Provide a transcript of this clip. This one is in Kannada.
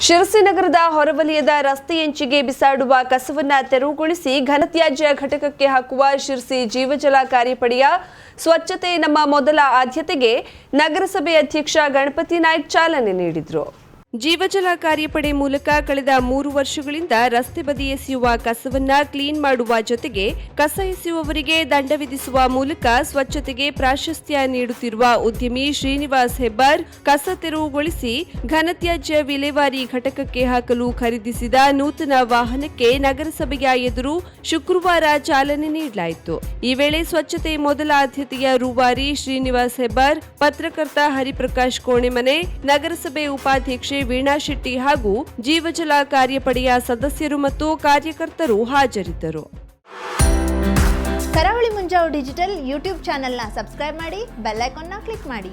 ಶಿರಸಿ ನಗರದ ಹೊರವಲಯದ ರಸ್ತೆಯಂಚಿಗೆ ಬಿಸಾಡುವ ಕಸವನ್ನ ತೆರವುಗೊಳಿಸಿ ಘನತ್ಯಾಜ್ಯ ಘಟಕಕ್ಕೆ ಹಾಕುವ ಶಿರಸಿ ಜೀವಜಲ ಕಾರ್ಯಪಡೆಯ ಸ್ವಚ್ಛತೆ ನಮ್ಮ ಮೊದಲ ಆದ್ಯತೆಗೆ ನಗರಸಭೆ ಅಧ್ಯಕ್ಷ ಗಣಪತಿ ನಾಯ್ಕ್ ಚಾಲನೆ ನೀಡಿದರು. ಜೀವಜಲ ಕಾರ್ಯಪಡೆ ಮೂಲಕ ಕಳೆದ ಮೂರು ವರ್ಷಗಳಿಂದ ರಸ್ತೆ ಬದಿ ಎಸೆಯುವ ಕಸವನ್ನ ಕ್ಲೀನ್ ಮಾಡುವ ಜೊತೆಗೆ ಕಸ ಎಸೆಯುವವರಿಗೆ ದಂಡ ವಿಧಿಸುವ ಮೂಲಕ ಸ್ವಚ್ಛತೆಗೆ ಪ್ರಾಶಸ್ತ್ಯ ನೀಡುತ್ತಿರುವ ಉದ್ಯಮಿ ಶ್ರೀನಿವಾಸ್ ಹೆಬ್ಬಾರ್ ಕಸ ತೆರವುಗೊಳಿಸಿ ಘನತ್ಯಾಜ್ಯ ವಿಲೇವಾರಿ ಘಟಕಕ್ಕೆ ಹಾಕಲು ಖರೀದಿಸಿದ ನೂತನ ವಾಹನಕ್ಕೆ ನಗರಸಭೆಯ ಎದುರು ಶುಕ್ರವಾರ ಚಾಲನೆ ನೀಡಲಾಯಿತು. ಈ ವೇಳೆ ಸ್ವಚ್ಛತೆ ಮೊದಲ ಆದ್ಯತೆಯ ರೂವಾರಿ ಶ್ರೀನಿವಾಸ್ ಹೆಬ್ಬಾರ್, ಪತ್ರಕರ್ತ ಹರಿಪ್ರಕಾಶ್ ಕೋಣೆಮನೆ, ನಗರಸಭೆ ಉಪಾಧ್ಯಕ್ಷೆ ವೀಣಾ ಶೆಟ್ಟಿ ಹಾಗೂ ಜೀವಜಲ ಕಾರ್ಯಪಡೆಯ ಸದಸ್ಯರು ಮತ್ತು ಕಾರ್ಯಕರ್ತರು ಹಾಜರಿದ್ದರು. ಕರಾವಳಿ ಮುಂಜಾವು ಡಿಜಿಟಲ್ ಯೂಟ್ಯೂಬ್ ಚಾನೆಲ್ನ ಸಬ್ಸ್ಕ್ರೈಬ್ ಮಾಡಿ ಬೆಲ್ ಐಕಾನ್ನ ಕ್ಲಿಕ್ ಮಾಡಿ.